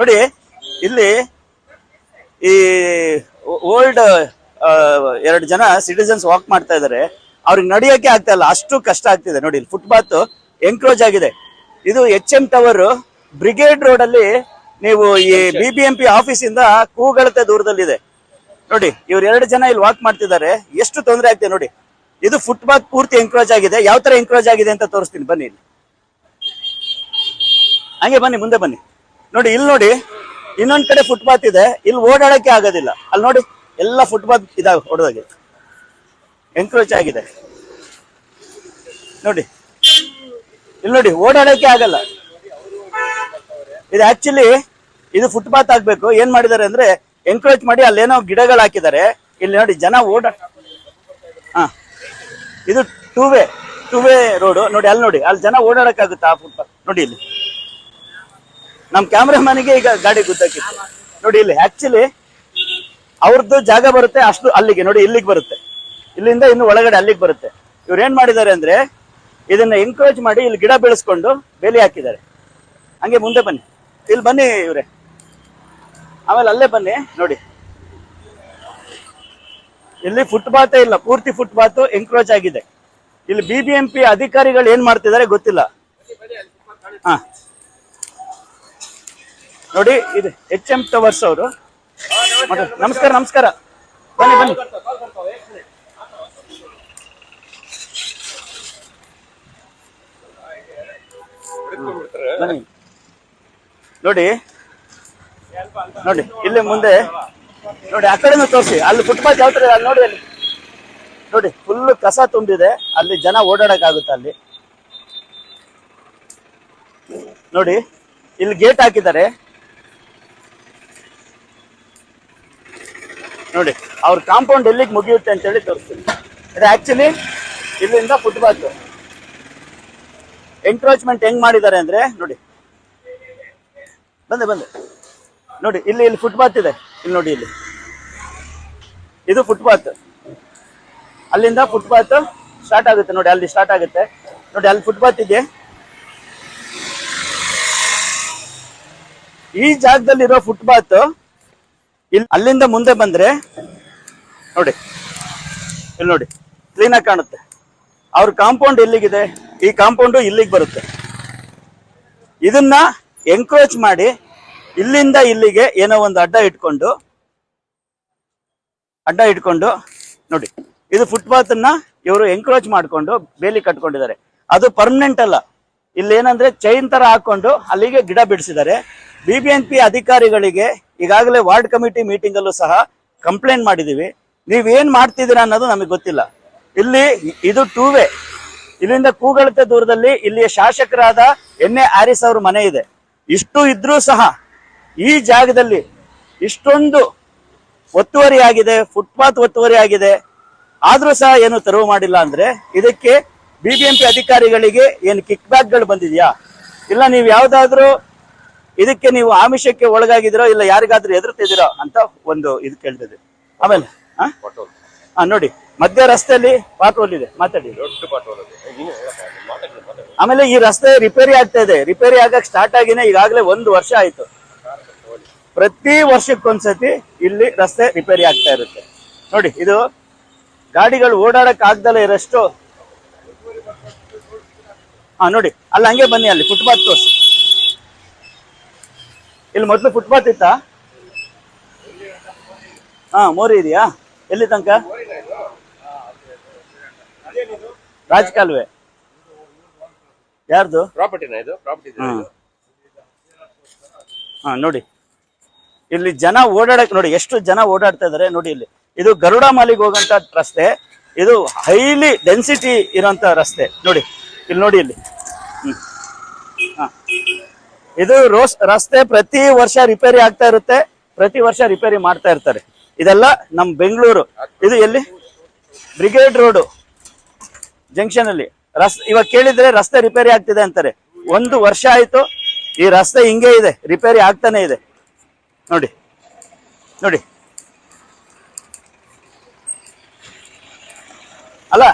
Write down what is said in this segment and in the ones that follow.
ನೋಡಿ, ಇಲ್ಲಿ ಈ ಓಲ್ಡ್ ಎರಡು ಜನ ಸಿಟಿಸನ್ಸ್ ವಾಕ್ ಮಾಡ್ತಾ ಇದಾರೆ ಅವ್ರಿಗೆ ನಡೆಯೋಕೆ ಆಗ್ತಾ ಇಲ್ಲ, ಅಷ್ಟು ಕಷ್ಟ ಆಗ್ತಿದೆ. ನೋಡಿ, ಇಲ್ಲಿ ಫುಟ್ಪಾತ್ ಎಂಕ್ರೋಚ್ ಆಗಿದೆ. ಇದು H M tower brigade road ಅಲ್ಲಿ ನೀವು ಈ B B M P office ಇಂದ ಕೂಗಳತೆ ದೂರದಲ್ಲಿದೆ. ನೋಡಿ, ಇವ್ರು ಎರಡು ಜನ ಇಲ್ಲಿ ವಾಕ್ ಮಾಡ್ತಿದ್ದಾರೆ. ಎಷ್ಟು ತೊಂದರೆ ಆಗ್ತಿದೆ ನೋಡಿ. ಇದು ಫುಟ್ಪಾತ್ ಪೂರ್ತಿ ಎನ್ಕ್ರೋಚ್ ಆಗಿದೆ. ಯಾವ ತರ ಎನ್ಕ್ರೋಚ್ ಆಗಿದೆ ಅಂತ ತೋರಿಸ್ತೀನಿ. ಬನ್ನಿ. ಹಂಗೆ ಬನ್ನಿ, ಮುಂದೆ ಬನ್ನಿ. ನೋಡಿ, ಇಲ್ಲಿ ನೋಡಿ, ಇನ್ನೊಂದ್ ಕಡೆ ಫುಟ್ಪಾತ್ ಇದೆ. ಇಲ್ಲಿ ಓಡಾಡಕ್ಕೆ ಆಗೋದಿಲ್ಲ. ಅಲ್ಲಿ ನೋಡಿ, ಎಲ್ಲ ಫುಟ್ಪಾತ್ ಇದಾವೆ ಹೊಡೆದಾಗೆ. ಎಂಕ್ರೋಚ್ ಆಗಿದೆ. ನೋಡಿ, ಇಲ್ಲಿ ನೋಡಿ ಓಡಾಡಕ್ಕೆ ಆಗಲ್ಲ. ಇದು ಆಕ್ಚುಲಿ ಇದು ಫುಟ್ಪಾತ್ ಆಗ್ಬೇಕು. ಏನ್ ಮಾಡಿದ್ದಾರೆ ಅಂದ್ರೆ ಎಂಕ್ರೋಚ್ ಮಾಡಿ ಅಲ್ಲೇನೋ ಗಿಡಗಳು ಹಾಕಿದ್ದಾರೆ. ಇಲ್ಲಿ ನೋಡಿ, ಜನ ಓಡ, ಹಾ. ಇದು two way two way road ನೋಡಿ, ಅಲ್ಲಿ ನೋಡಿ, ಅಲ್ಲಿ ಜನ ಓಡಾಡಕ್ಕಾಗುತ್ತಾ ಆ ಫುಟ್ಪಾತ್ ನೋಡಿ ಇಲ್ಲಿ. ನಮ್ ಕ್ಯಾಮ್ರಾಮನ್ಗೆ ಈಗ ಗಾಡಿ ಗುದ್ದಾಕಿತ್ತು. ನೋಡಿ ಇಲ್ಲಿ ಆಕ್ಚುಲಿ ಅವ್ರದ್ದು ಜಾಗ ಬರುತ್ತೆ ಅಷ್ಟು ಅಲ್ಲಿಗೆ. ನೋಡಿ ಇಲ್ಲಿಗೆ ಬರುತ್ತೆ. ಇಲ್ಲಿಂದ ಇನ್ನು ಒಳಗಡೆ ಅಲ್ಲಿಗೆ ಬರುತ್ತೆ. ಇವ್ರು ಏನ್ ಮಾಡಿದ್ದಾರೆ ಅಂದ್ರೆ ಇದನ್ನ ಎನ್ಕರೇಜ್ ಮಾಡಿ ಇಲ್ಲಿ ಗಿಡ ಬೆಳೆಸ್ಕೊಂಡು ಬೇಲಿ ಹಾಕಿದ್ದಾರೆ. ಹಂಗೆ ಮುಂದೆ ಬನ್ನಿ. ಇಲ್ಲಿ ಬನ್ನಿ ಇವ್ರೆ. ಆಮೇಲೆ ಅಲ್ಲೇ ಬನ್ನಿ, ನೋಡಿ. ಇಲ್ಲಿ ಫುಟ್ಪಾತ್ ಇಲ್ಲ, ಪೂರ್ತಿ ಫುಟ್ಪಾತ್ ಎನ್ಕ್ರೋಚ್ ಆಗಿದೆ. ಇಲ್ಲಿ ಬಿ ಬಿ ಎಂ ಪಿ ಅಧಿಕಾರಿಗಳು ಏನ್ ಮಾಡ್ತಿದ್ದಾರೆ ಗೊತ್ತಿಲ್ಲ. ಹಾ. ನೋಡಿ, ಇದು ಎಚ್ ಎಂ ಟವರ್ಸ್ ಅವರು. ನಮಸ್ಕಾರ ನಮಸ್ಕಾರ. ಬನ್ನಿ ಬನ್ನಿ. ನೋಡಿ ನೋಡಿ, ಇಲ್ಲಿ ಮುಂದೆ, ನೋಡಿ, ಆ ಕಡೆನೂ ತೋರಿಸಿ. ಅಲ್ಲಿ ಫುಟ್ಪಾತ್ ಯಾವ ತರ ನೋಡಿ ಅಲ್ಲಿ. ನೋಡಿ ಫುಲ್ ಕಸ ತುಂಬಿದೆ. ಅಲ್ಲಿ ಜನ ಓಡಾಡಕ್ ಆಗುತ್ತೆ ಅಲ್ಲಿ? ನೋಡಿ, ಇಲ್ಲಿ ಗೇಟ್ ಹಾಕಿದ್ದಾರೆ. ನೋಡಿ, ಅವ್ರ ಕಾಂಪೌಂಡ್ ಎಲ್ಲಿಗೆ ಮುಗಿಯುತ್ತೆ ಅಂತ ಹೇಳಿ ತೋರಿಸ್ತೀನಿ. ಇದು ಆಕ್ಚುಲಿ ಇಲ್ಲಿಂದ ಫುಟ್ಪಾತ್ ಎಂಕ್ರೋಚ್ಮೆಂಟ್ ಹೆಂಗ್ ಮಾಡಿದ್ದಾರೆ ಅಂದ್ರೆ, ನೋಡಿ. ಬಂದೆ ಬಂದೆ. ನೋಡಿ, ಇಲ್ಲಿ ಇಲ್ಲಿ ಫುಟ್ಪಾತ್ ಇದೆ. ಇಲ್ಲಿ ನೋಡಿ, ಇಲ್ಲಿ. ಇದು ಫುಟ್ಪಾತ್ ಅಲ್ಲಿಂದ ಫುಟ್ಪಾತ್ ಸ್ಟಾರ್ಟ್ ಆಗುತ್ತೆ. ನೋಡಿ, ಅಲ್ಲಿ ಸ್ಟಾರ್ಟ್ ಆಗುತ್ತೆ. ನೋಡಿ, ಅಲ್ಲಿ ಫುಟ್ಪಾತ್ ಇದೆ. ಈ ಜಾಗದಲ್ಲಿರೋ ಫುಟ್ಪಾತ್ ಇಲ್ಲಿ ಅಲ್ಲಿಂದ ಮುಂದೆ ಬಂದ್ರೆ, ನೋಡಿ ಇಲ್ಲಿ ನೋಡಿ ಕ್ಲೀನ್ ಆಗಿ ಕಾಣುತ್ತೆ. ಅವ್ರ ಕಾಂಪೌಂಡ್ ಎಲ್ಲಿಗಿದೆ ಈ ಕಾಂಪೌಂಡು ಇಲ್ಲಿಗೆ ಬರುತ್ತೆ. ಇದನ್ನ ಎನ್ಕ್ರೋಚ್ ಮಾಡಿ, ಇಲ್ಲಿಂದ ಇಲ್ಲಿಗೆ ಏನೋ ಒಂದು ಅಡ್ಡ ಇಟ್ಕೊಂಡು ಅಡ್ಡ ಇಟ್ಕೊಂಡು, ನೋಡಿ, ಇದು ಫುಟ್ಪಾತ್ ಅನ್ನ ಇವರು ಎನ್ಕ್ರೋಚ್ ಮಾಡ್ಕೊಂಡು ಬೇಲಿ ಕಟ್ಕೊಂಡಿದ್ದಾರೆ. ಅದು ಪರ್ಮನೆಂಟ್ ಅಲ್ಲ. ಇಲ್ಲಿ ಏನಂದ್ರೆ ಚೈನ್ ತರ ಹಾಕೊಂಡು ಅಲ್ಲಿಗೆ ಗಿಡ ಬಿಡಿಸಿದ್ದಾರೆ. ಬಿಬಿಎಂಪಿ ಅಧಿಕಾರಿಗಳಿಗೆ ಈಗಾಗಲೇ ವಾರ್ಡ್ ಕಮಿಟಿ ಮೀಟಿಂಗ್ ಅಲ್ಲೂ ಸಹ ಕಂಪ್ಲೇಂಟ್ ಮಾಡಿದೀವಿ. ನೀವೇನ್ ಮಾಡ್ತಿದ್ದೀರಾ ಅನ್ನೋದು ನಮಗೆ ಗೊತ್ತಿಲ್ಲ. ಇಲ್ಲಿ ಇದು ಟೂ ವೇ ಇಲ್ಲಿಂದ ಕೂಗಳತೆ ದೂರದಲ್ಲಿ ಇಲ್ಲಿಯ ಶಾಸಕರಾದ ಎನ್ ಎ ಆರಿಸ್ ಅವ್ರ ಮನೆ ಇದೆ. ಇಷ್ಟು ಇದ್ರೂ ಸಹ ಈ ಜಾಗದಲ್ಲಿ ಇಷ್ಟೊಂದು ಒತ್ತುವರಿ ಆಗಿದೆ ಫುಟ್ಪಾತ್ ಒತ್ತುವರಿ ಆಗಿದೆ. ಆದ್ರೂ ಸಹ ಏನು ತೆರವು ಮಾಡಿಲ್ಲ ಅಂದ್ರೆ ಇದಕ್ಕೆ ಬಿಬಿಎಂಪಿ ಅಧಿಕಾರಿಗಳಿಗೆ ಏನು ಕಿಕ್ ಬ್ಯಾಕ್ಗಳು ಬಂದಿದ್ಯಾ? ಇಲ್ಲ, ನೀವು ಯಾವ್ದಾದ್ರು ಇದಕ್ಕೆ ನೀವು ಆಮಿಷಕ್ಕೆ ಒಳಗಾಗಿದ್ದೀರೋ ಇಲ್ಲ ಯಾರಿಗಾದ್ರೂ ಎದುರ್ತಿದ್ದೀರೋ ಅಂತ ಒಂದು ಇದು ಕೇಳ್ತಿದೆ. ಆಮೇಲೆ ಹಾ? ನೋಡಿ, ಮಧ್ಯ ರಸ್ತೆಯಲ್ಲಿ ಪಾಟ್ರೋಲ್ ಇದೆ, ಮಾತಾಡಿ. ಆಮೇಲೆ ಈ ರಸ್ತೆ ರಿಪೇರಿ ಆಗ್ತಾ ಇದೆ. ರಿಪೇರಿ ಆಗಕ್ ಸ್ಟಾರ್ಟ್ ಆಗಿನೇ ಈಗಾಗಲೇ ಒಂದು ವರ್ಷ ಆಯ್ತು. ಪ್ರತಿ ವರ್ಷಕ್ಕೊಂದ್ಸತಿ ಇಲ್ಲಿ ರಸ್ತೆ ರಿಪೇರಿ ಆಗ್ತಾ ಇರುತ್ತೆ. ನೋಡಿ, ಇದು ಗಾಡಿಗಳು ಓಡಾಡಕ್ ಆಗ್ದಲ್ಲ ಇರಷ್ಟು ಹಾ ನೋಡಿ, ಅಲ್ಲಿ ಹಂಗೆ ಬನ್ನಿ ಅಲ್ಲಿ ಫುಟ್ಪಾತ್ ತೋರಿಸಿ. ಇಲ್ಲಿ ಮೊದಲು ಫುಟ್ಪಾತ್ ಇತ್ತಾ? ಹಾ ಮೋರಿ ಇದೆಯಾ? ಎಲ್ಲಿ ತನಕ? ರಾಜಕಾಲುವೆ. ಯಾರ್ದು? ಪ್ರಾಪರ್ಟಿನ ಇದು? ಪ್ರಾಪರ್ಟಿ ಹಾ. ನೋಡಿ. ಇಲ್ಲಿ ಜನ ಓಡಾಡಕ್ ನೋಡಿ ಎಷ್ಟು ಜನ ಓಡಾಡ್ತಾ ಇದಾರೆ ನೋಡಿ ಇಲ್ಲಿ. ಇದು ಗರುಡ ಮಾಲಿಗೆ ಹೋಗಂತ ರಸ್ತೆ. ಇದು ಹೈಲಿ ಡೆನ್ಸಿಟಿ ಇರೋಂತ ರಸ್ತೆ. ನೋಡಿ ಇಲ್ಲಿ ನೋಡಿ ಇಲ್ಲಿ. ಹ್ಮ್. ಹಾ. ಇದು ರೋಸ್ ರಸ್ತೆ ಪ್ರತಿ ವರ್ಷ ರಿಪೇರಿ ಆಗ್ತಾ ಇರುತ್ತೆ. ಪ್ರತಿ ವರ್ಷ ರಿಪೇರಿ ಮಾಡ್ತಾ ಇರ್ತಾರೆ. ಇದೆಲ್ಲ ನಮ್ ಬೆಂಗಳೂರು. ಇದು ಎಲ್ಲಿ? Brigade road. ಜಂಕ್ಷನ್ ಅಲ್ಲಿ ರಸ್, ಇವಾಗ ಕೇಳಿದ್ರೆ ರಸ್ತೆ ರಿಪೇರಿ ಆಗ್ತಿದೆ ಅಂತಾರೆ. ಒಂದು ವರ್ಷ ಆಯ್ತು. ಈ ರಸ್ತೆ ಹಿಂಗೆ ಇದೆ. ರಿಪೇರಿ ಆಗ್ತಾನೆ ಇದೆ. ನೋಡಿ. ನೋಡಿ. ಅಲ್ಲ,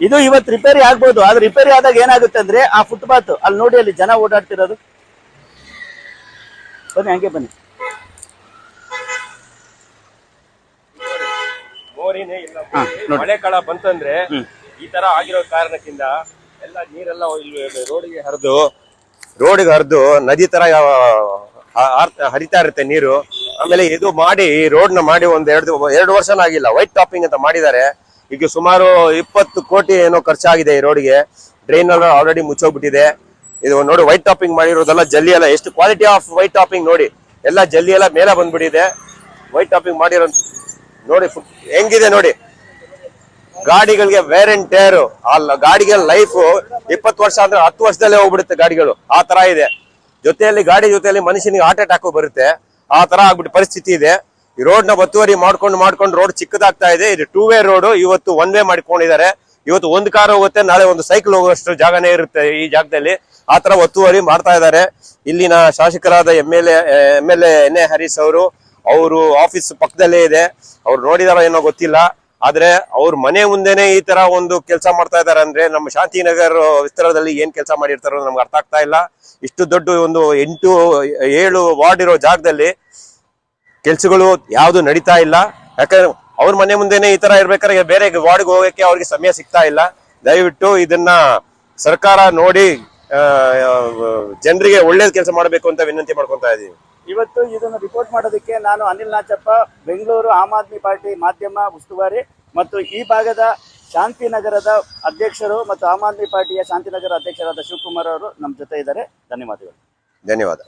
ಇದು ಇವತ್ತು ರಿಪೇರಿ ಆಗ್ಬೋದು. ಆದ್ರೆ ರಿಪೇರಿ ಆದಾಗ ಏನಾಗುತ್ತೆ ಅಂದ್ರೆ ಆ ಫುಟ್ಪಾತ್ ಅಲ್ಲಿ ನೋಡಿ ಅಲ್ಲಿ ಜನ ಓಡಾಡ್ತಿರೋದು. ಬನ್ನಿ ಹಂಗೆ ಬನ್ನಿ. ಮೋರಿನೇ ಇಲ್ಲ ಹಾ, ನೋಡಿ. ಮಳೆಕಾಲ ಬಂತಂದ್ರೆ ಈ ತರ ಆಗಿರೋ ಕಾರಣದಿಂದ ಎಲ್ಲ ನೀರೆಲ್ಲ ಇಲ್ಲಿ ರೋಡಿಗೆ ಹರಿದು ರೋಡಿಗೆ ಹರಿದು ನದಿ ತರ ಯಾವ ಹ- ಹಾರ್ತ- ಹರಿತಾ ಇರುತ್ತೆ ನೀರು. ಆಮೇಲೆ ಇದು ಮಾಡಿ ರೋಡ್ನ ಮಾಡಿ ಒಂದ್ ಎರಡು ಎರಡು ವರ್ಷನ ಆಗಿಲ್ಲ. ವೈಟ್ ಟಾಪಿಂಗ್ ಅಂತ ಮಾಡಿದ್ದಾರೆ. ಈಗ ಸುಮಾರು ಇಪ್ಪತ್ತು ಕೋಟಿ ಏನೋ ಖರ್ಚಾಗಿದೆ ಈ ರೋಡ್ಗೆ. ಡ್ರೈನ್ ಎಲ್ಲ ಆಲ್ರೆಡಿ ಮುಚ್ಚೋಗ್ಬಿಟ್ಟಿದೆ. ಇದು ನೋಡಿ ವೈಟ್ ಟಾಪಿಂಗ್ ಮಾಡಿರೋದೆಲ್ಲ ಜಲ್ಲಿ ಎಲ್ಲ, ಎಷ್ಟು ಕ್ವಾಲಿಟಿ ಆಫ್ ವೈಟ್ ಟಾಪಿಂಗ್ ನೋಡಿ. ಎಲ್ಲ ಜಲ್ಲಿ ಎಲ್ಲ ಮೇಲೆ ಬಂದ್ಬಿಟ್ಟಿದೆ. ವೈಟ್ ಟಾಪಿಂಗ್ ಮಾಡಿರೋ ನೋಡಿ ಹೆಂಗಿದೆ ನೋಡಿ. ಗಾಡಿಗಳಿಗೆ ವೇರ್ ಅಂಡ್ ಟೇರ್ ಅಲ್ಲ ಗಾಡಿಗೆ ಲೈಫ್ ಇಪ್ಪತ್ತು ವರ್ಷ ಅಂದ್ರೆ ಹತ್ತು ವರ್ಷದಲ್ಲೇ ಹೋಗ್ಬಿಡುತ್ತೆ ಗಾಡಿಗಳು. ಆ ತರ ಇದೆ. ಜೊತೆಯಲ್ಲಿ ಗಾಡಿ ಜೊತೆಯಲ್ಲಿ ಮನುಷ್ಯನಿಗೆ ಹಾರ್ಟ್ ಅಟ್ಯಾಕ್ ಬರುತ್ತೆ. ಆ ತರ ಆಗ್ಬಿಟ್ಟು ಪರಿಸ್ಥಿತಿ ಇದೆ. ಈ ರೋಡ್ನ ಒತ್ತುವರಿ ಮಾಡ್ಕೊಂಡು ಮಾಡ್ಕೊಂಡು ರೋಡ್ ಚಿಕ್ಕದಾಗ್ತಾ ಇದೆ. ಇದು ಟೂ ವೇ ರೋಡ್ ಇವತ್ತು ಒನ್ ವೇ ಮಾಡ್ಕೊಂಡಿದ್ದಾರೆ. ಇವತ್ತು ಒಂದು ಕಾರ್ ಹೋಗುತ್ತೆ, ನಾಳೆ ಒಂದು ಸೈಕಲ್ ಹೋಗುವಷ್ಟು ಜಾಗನೇ ಇರುತ್ತೆ ಈ ಜಾಗದಲ್ಲಿ. ಆ ತರ ಒತ್ತುವರಿ ಮಾಡ್ತಾ ಇದ್ದಾರೆ. ಇಲ್ಲಿನ ಶಾಸಕರಾದ M L M L A N A Harish ಅವರು ಅವರು ಆಫೀಸ್ ಪಕ್ಕದಲ್ಲೇ ಇದೆ. ಅವ್ರು ನೋಡಿದಾರೋ ಏನೋ ಗೊತ್ತಿಲ್ಲ. ಆದ್ರೆ ಅವ್ರ ಮನೆ ಮುಂದೆನೆ ಈ ತರ ಒಂದು ಕೆಲಸ ಮಾಡ್ತಾ ಇದಾರೆ ಅಂದ್ರೆ ನಮ್ಮ ಶಾಂತಿನಗರ್ ವಿಸ್ತಾರದಲ್ಲಿ ಏನ್ ಕೆಲಸ ಮಾಡಿರ್ತಾರೋ ನಮ್ಗೆ ಅರ್ಥ ಆಗ್ತಾ ಇಲ್ಲ. ಇಷ್ಟು ದೊಡ್ಡ ಒಂದು ಎಂಟು, ಏಳು ವಾರ್ಡ್ ಇರೋ ಜಾಗದಲ್ಲಿ ಕೆಲ್ಸಗಳು ಯಾವ್ದು ನಡೀತಾ ಇಲ್ಲ. ಯಾಕಂದ್ರೆ ಅವ್ರ ಮನೆ ಮುಂದೆನೆ ಈ ತರ ಇರ್ಬೇಕಾದ್ರೆ ಬೇರೆ ವಾರ್ಡ್ಗೆ ಹೋಗಕ್ಕೆ ಅವ್ರಿಗೆ ಸಮಯ ಸಿಗ್ತಾ ಇಲ್ಲ. ದಯವಿಟ್ಟು ಇದನ್ನ ಸರ್ಕಾರ ನೋಡಿ ಜನರಿಗೆ ಒಳ್ಳೇದ್ ಕೆಲಸ ಮಾಡಬೇಕು ಅಂತ ವಿನಂತಿ ಮಾಡ್ಕೊಂತಾ ಇದ್ದೀನಿ ಇವತ್ತು ಇದನ್ನು ರಿಪೋರ್ಟ್ ಮಾಡೋದಕ್ಕೆ ನಾನು ಅನಿಲ್ ನಾಚಪ್ಪ ಬೆಂಗಳೂರು ಆಮ್ ಆದ್ಮಿ ಪಾರ್ಟಿ ಮಾಧ್ಯಮ ಉಸ್ತುವಾರಿ ಮತ್ತು ಈ ಭಾಗದ ಶಾಂತಿನಗರದ ಅಧ್ಯಕ್ಷರು ಮತ್ತು ಆಮ್ ಆದ್ಮಿ ಪಾರ್ಟಿಯ ಶಾಂತಿನಗರ ಅಧ್ಯಕ್ಷರಾದ ಶಿವಕುಮಾರ್ ಅವರು ನಮ್ಮ ಜೊತೆ ಇದ್ದಾರೆ. ಧನ್ಯವಾದಗಳು. ಧನ್ಯವಾದ.